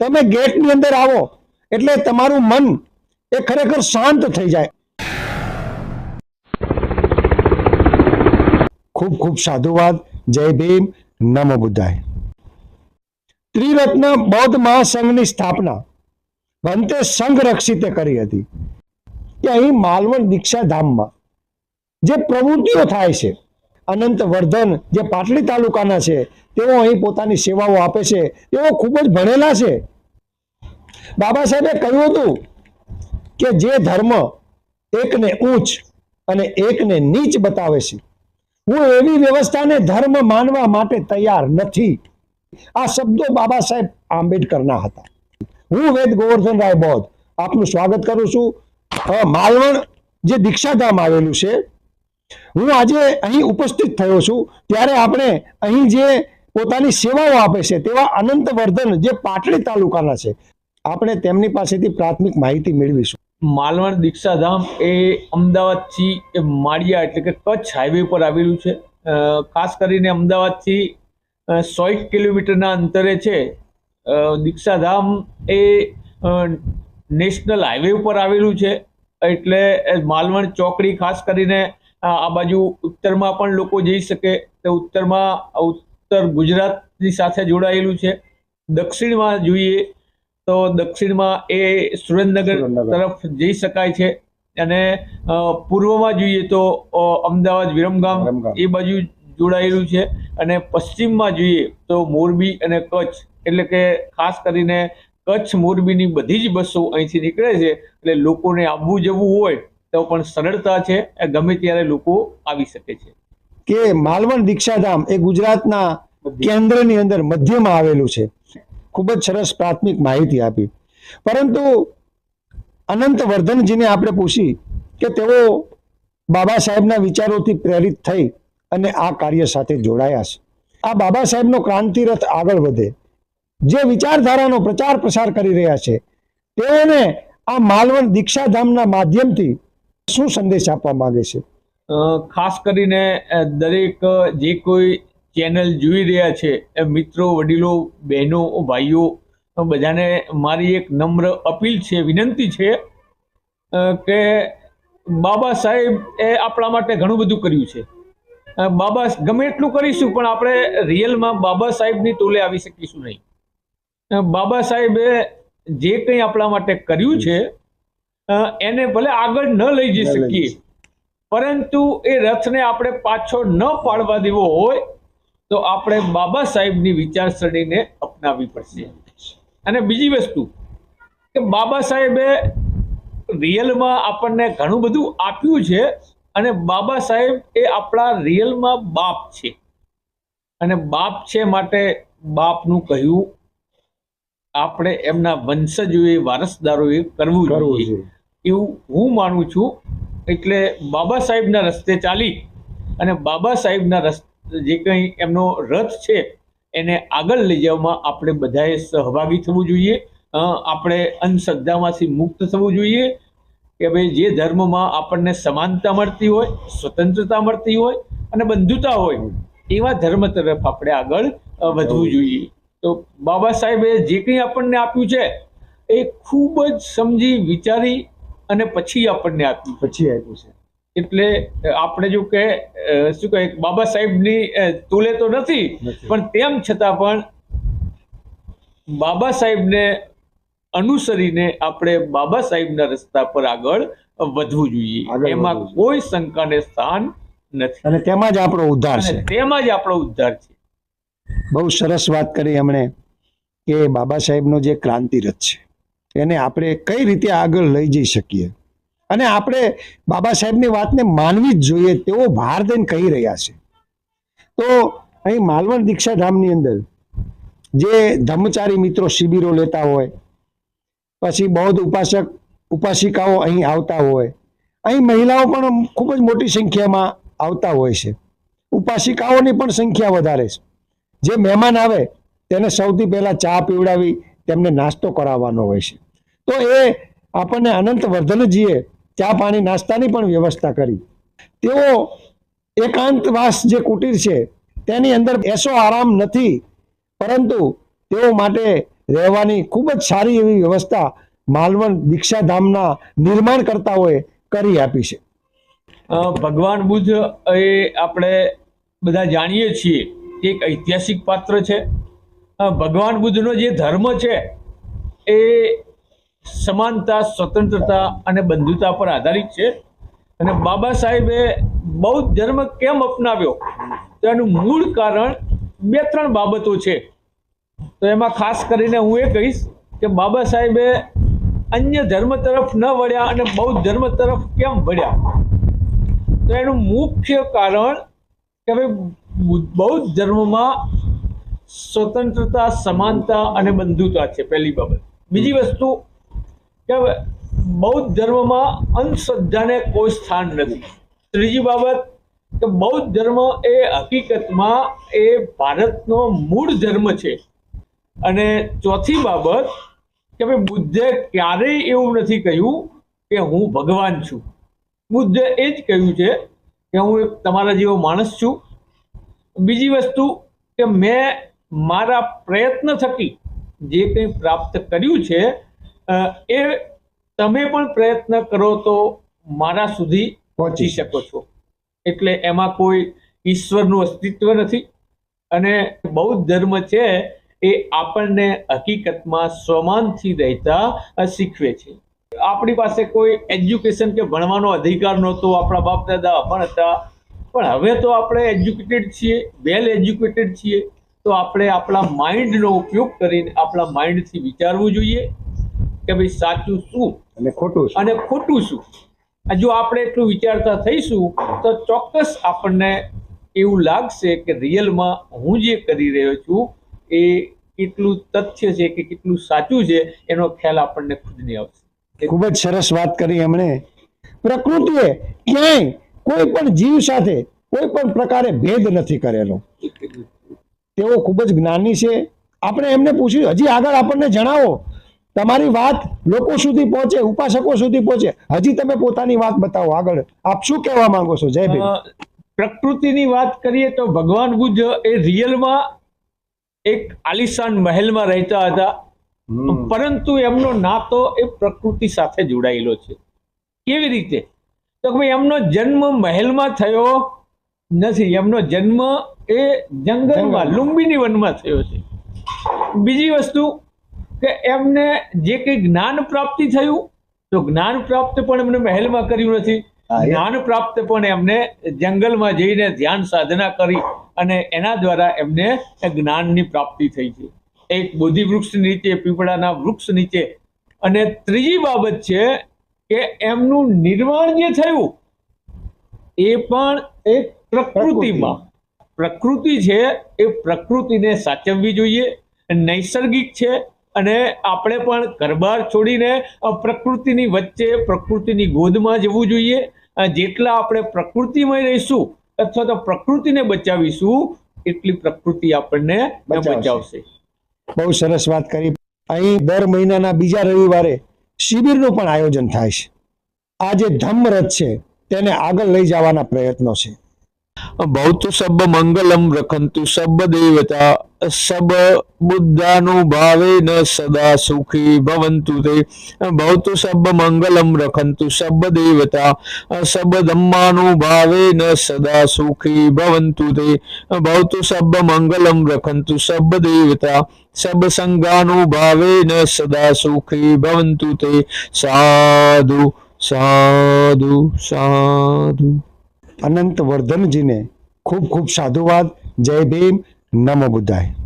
તમે ગેટની અંદર આવો. એટલે તમારું મન એ ખરેખર શાંત થઈ જાય. ખૂબ ખૂબ સાધુવાદ. જય ભીમ. નમો બુદ્ધાય. ત્રિરત્ન બૌદ્ધ મહાસંઘની સ્થાપના. ભંતે સંઘ રક્ષિતે કરી હતી. કે અહીં માલવણ દીક્ષા ધામમાં જે પ્રવૃત્તિઓ થાય છે અનંત વર્ધન જે પાટડી તાલુકાના છે, તેઓ અહીં પોતાની સેવાઓ આપે છે. તેઓ ખૂબ જ ભણેલા છે. બાબા સાહેબે કહ્યું હતું કે જે ધર્મ એકને ઊંચ અને એકને નીચ બતાવે છે, હું એવી વ્યવસ્થાને ધર્મ માનવા માટે તૈયાર નથી. આ શબ્દો બાબા સાહેબ આંબેડકરના હતા. હું વેદ ગોવર્ધન રાય બૌદ્ધ આપનું સ્વાગત કરું છું. માલવણ જે દીક્ષાધામ આવેલું છે હું આજે અહીં ઉપસ્થિત થયો છું, ત્યારે આપણે અહીં જે પોતાની સેવાઓ આપે છે, તેવા અનંત વર્ધન જે પાટડી તાલુકાના છે, આપણે તેમની પાસેથી પ્રાથમિક માહિતી મેળવીશું. માલવણ દીક્ષાધામ એ અમદાવાદથી, એ માળિયા એટલે કે કચ્છ હાઈવે પર આવેલું છે. ખાસ કરીને અમદાવાદથી સો એક કિલોમીટરના અંતરે છે. દીક્ષાધામ એ નેશનલ હાઈવે ઉપર આવેલું છે. એટલે માલવણ ચોકડી ખાસ કરીને આ આ બાજુ ઉત્તરમાં પણ લોકો જઈ શકે તો ઉત્તરમાં ઉત્તર ગુજરાતની સાથે જોડાયેલું છે દક્ષિણમાં જોઈએ તો દક્ષિણમાં એ સુરેન્દ્રનગર. તરફ જઈ શકાય છે અને પૂર્વમાં જોઈએ તો અમદાવાદ વિરમગામ વિરમગામ. એ બાજુ જોડાયેલું છે અને પશ્ચિમમાં જોઈએ તો મોરબી અને કચ્છ એટલે કે ખાસ કરીને કચ્છ મોરબીની બધી જ બસો અહીંથી નીકળે છે એટલે લોકોને આવવું જવું હોય તો પણ સરળતા છે એ ગમે ત્યારે લોકો આવી શકે છે. કે માલવણ દીક્ષાધામ એ ગુજરાતના કેન્દ્રની અંદર મધ્યમાં આવેલું છે. ખૂબ જ સરસ પ્રાથમિક માહિતી આપી. પરંતુ અનંત વર્ધનજીને આપણે પૂછી કે તેઓ બાબા સાહેબના વિચારોથી પ્રેરિત થઈ અને આ કાર્ય સાથે જોડાયા છે. આ બાબા સાહેબનો ક્રાંતિ રથ આગળ વધે. જે વિચારધારાનો પ્રચાર પ્રસાર કરી રહ્યા છે તેઓને આ માલવણ દીક્ષાધામના માધ્યમથી શું સંદેશ આપવા માંગે છે? ખાસ કરીને દરેક જે કોઈ ચેનલ જોઈ રહ્યા છે, એ મિત્રો, વડીલો, બહેનો, ભાઈઓ બધાને મારી એક નમ્ર અપીલ છે, વિનંતી છે કે બાબા સાહેબ એ આપણા માટે ઘણું બધું કર્યું છે. બાબા ગમે એટલું કરીશું, પણ આપણે રિયલમાં બાબા સાહેબની તોલે આવી શકીશું નહીં. બાબા સાહેબે જે કંઈ આપણા માટે કર્યું છે એને ભલે આગળ ન લઈ જઈ શકીએ. પરંતુ એ રથને આપણે પાછો ન પાડવા દેવો હોય તો આપણે બાબા સાહેબની વિચારસરણીને અપનાવવી પડશે. અને બીજી વસ્તુ કે બાબા સાહેબે રિયલમાં આપણને ઘણું બધું આપ્યું છે અને બાબા સાહેબ એ આપણા રિયલમાં બાપ છે. અને બાપ છે માટે બાપનું કહ્યું આપણે એમના વંશજોએ વારસદારોએ કરવું જોઈએ. એવું હું માનું છું, એટલે બાબા સાહેબના રસ્તે ચાલી અને બાબા સાહેબના રસ્તે જે કંઈ એમનો રથ છે, એને આગળ લઈ જવામાં આપણે બધાએ સહભાગી થવું જોઈએ. આપણે અંધશ્રદ્ધામાંથી મુક્ત થવું જોઈએ કે ભાઈ જે ધર્મમાં આપણને સમાનતા મળતી હોય, સ્વતંત્રતા મળતી હોય અને બંધુતા હોય, એવા ધર્મ તરફ આપણે આગળ વધવું જોઈએ. તો બાબા સાહેબે જે કંઈ આપણને આપ્યું છે, એ ખૂબ જ સમજી વિચારી અને પછી આપણને આપ્યું. પછી આપ્યું છે. એટલે આપણે જો કે શું કહે બાબા સાહેબની તુલે તો નથી. પણ તેમ છતાં પણ બાબા સાહેબને અનુસરીને આપણે બાબા સાહેબના રસ્તા પર આગળ વધવું જોઈએ. એમાં કોઈ શંકાને સ્થાન નથી. અને તેમાં જ આપણો ઉદ્ધાર છે. તેમાં જ આપણો ઉદ્ધાર છે. બહુ સરસ વાત કરી એમણે કે બાબા સાહેબનો જે ક્રાંતિ રથ છે. એને આપણે કઈ રીતે આગળ લઈ જઈ શકીએ? અને આપણે બાબા સાહેબની વાતને માનવી જ જોઈએ તેવો ભાર દઈને કહી રહ્યા છે. તો અહીં માલવણ દીક્ષાધામની અંદર જે ધર્મચારી મિત્રો શિબિરો લેતા હોય, પછી બૌદ્ધ ઉપાસક ઉપાસિકાઓ અહીં આવતા હોય, અહીં મહિલાઓ પણ ખૂબ જ મોટી સંખ્યામાં આવતા હોય છે. ઉપાસિકાઓની પણ સંખ્યા વધારે છે. જે મહેમાન આવે, તેને સૌથી પહેલાં ચા પીવડાવી, તેમને નાસ્તો કરાવવાનો હોય છે. તો એ આપણને અનંત વર્ધનજીએ ચા પાણી નાસ્તાની પણ વ્યવસ્થા કરી. તેઓ એકાંતવાસ જે કુટીર છે, તેની અંદર એસો આરામ નથી. પરંતુ તેઓ માટે રહેવાની ખૂબ જ સારી એવી વ્યવસ્થા માલવણ દીક્ષાધામના નિર્માણ કરતાઓએ કરી આપી છે. ભગવાન બુદ્ધ એ આપણે બધા જાણીએ છીએ એક ઐતિહાસિક પાત્ર છે. ભગવાન બુદ્ધનો જે ધર્મ છે, એ સમાનતા, સ્વતંત્રતા અને બંધુતા પર આધારિત છે. અને બાબા સાહેબે બૌદ્ધ ધર્મ કેમ અપનાવ્યો? તો એનું મૂળ કારણ બે ત્રણ બાબતો છે. તો એમાં ખાસ કરીને હું એ કહીશ કે બાબા સાહેબે અન્ય ધર્મ તરફ ન વળ્યા અને બૌદ્ધ ધર્મ તરફ કેમ વળ્યા? તો એનું મુખ્ય કારણ કે ભાઈ બૌદ્ધ ધર્મમાં સ્વતંત્રતા, સમાનતા અને બંધુતા છે, પહેલી બાબત. બીજી વસ્તુ કે બૌદ્ધ ધર્મમાં અંધશ્રદ્ધાને કોઈ સ્થાન નથી. ત્રીજી બાબત કે બૌદ્ધ ધર્મ એ હકીકતમાં એ ભારતનો મૂળ ધર્મ છે. અને ચોથી બાબત કે ભાઈ બુદ્ધે ક્યારેય એવું નથી કહ્યું કે હું ભગવાન છું. બુદ્ધે એ જ કહ્યું છે કે હું એક તમારા જેવો માણસ છું. બીજી વસ્તુ કે મેં મારા પ્રયત્ન થકી જે કંઈ પ્રાપ્ત કર્યું છે એ તમે પણ પ્રયત્ન કરો તો મારા સુધી પહોંચી શકો છો. એટલે એમાં કોઈ ઈશ્વરનું અસ્તિત્વ નથી. અને બૌદ્ધ ધર્મ છે એ આપણને હકીકતમાં સ્વમાનથી રહેતા શીખવે છે. આપણી પાસે કોઈ એજ્યુકેશન કે ભણવાનો અધિકાર નહોતો આપણા બાપ દાદા પણ હતા. પણ હવે તો આપણે એજ્યુકેટેડ છીએ વેલ એજ્યુકેટેડ છીએ. તો આપણે આપણા માઇન્ડનો ઉપયોગ કરીને આપણા માઇન્ડથી વિચારવું જોઈએ. કે ભાઈ સાચું શું? અને ખોટું અને ખોટું શું? જો આપણે એટલું વિચારતા થઈશું તો ચોક્કસ આપણને એવું લાગશે કે રિયલમાં હું જે કરી રહ્યો છું એ કેટલું તથ્ય છે કે કેટલું સાચું છે એનો ખ્યાલ આપણને ખુદને આવશે. ખૂબ જ સરસ વાત કરી એમણે. પ્રકૃતિએ ક્યાંય કોઈ પણ જીવ સાથે કોઈ પણ પ્રકારે ભેદ નથી કરેલો. તેઓ ખૂબ જ જ્ઞાની છે. આપણે એમને પૂછ્યું હજી આગળ આપણને જણાવો તમારી વાત લોકો સુધી પહોંચે ઉપાસકો સુધી પહોંચે. હજી તમે પોતાની વાત બતાવો આગળ. આપ શું કહેવા માંગો છો? જય પ્રકૃતિની વાત કરીએ તો ભગવાન બુદ્ધ એ રિયલમાં એક આલિશાન મહેલમાં રહેતા હતા. પરંતુ એમનો નાતો એ પ્રકૃતિ સાથે જોડાયેલો છે. કેવી રીતે? તો ભાઈ એમનો જન્મ મહેલમાં થયો નથી. એમનો જન્મ એ જંગલમાં. લુંબિની વનમાં થયો છે. બીજી વસ્તુ કે એમને જે કંઈ જ્ઞાન પ્રાપ્તિ થયું તો જ્ઞાન પ્રાપ્ત પણ એમને મહેલમાં કર્યું નથી. જ્ઞાન પ્રાપ્ત પણ એમને જંગલમાં જઈને ધ્યાન સાધના કરી અને એના દ્વારા એમને જ્ઞાનની પ્રાપ્તિ થઈ છે. એક બોધિ વૃક્ષ નીચે પીપળાના વૃક્ષ નીચે. અને ત્રીજી બાબત છે કે એમનું નિર્માણ જે થયું એ પણ એક પ્રકૃતિમાં. પ્રકૃતિ છે એ પ્રકૃતિને સાચવવી જોઈએ. નૈસર્ગિક છે અને આપણે પણ ઘરબાર છોડીને પ્રકૃતિની વચ્ચે પ્રકૃતિની ગોદમાં જવું જોઈએ. જેટલા આપણે પ્રકૃતિમય રહીશું અથવા તો પ્રકૃતિને બચાવીશું એટલી પ્રકૃતિ આપણને બચાવશે. બચાવશે. બહુ સરસ વાત કરી. અહીં દર મહિનાના બીજા રવિવારે શિબિરનું પણ આયોજન થાય છે. આ જે ધમ્મરથ છે તેને આગળ લઈ જવાના પ્રયત્નો છે. ભૌતુ સબ મંગલમ રખંતુ સબ દેવતા સબ બુદ્ધાનુભાવેન સદા સુખી ભવંતુ તે ભવતુ સબ મંગલમ રખંતુ સબ દેવતા સબ ધમ્માનુભાવેન સદા સુખી ભવંતુ તે ભવતુ સબ મંગલમ રખંતુ સબ દેવતા સબ સંગાનુભાવેન સદા સુખી ભવંતુ તે સાધુ સાધુ સાધુ અનંત વર્ધનજીને ખૂબ ખૂબ સાધુવાદ જય ભીમ નમો બુદ્ધાય.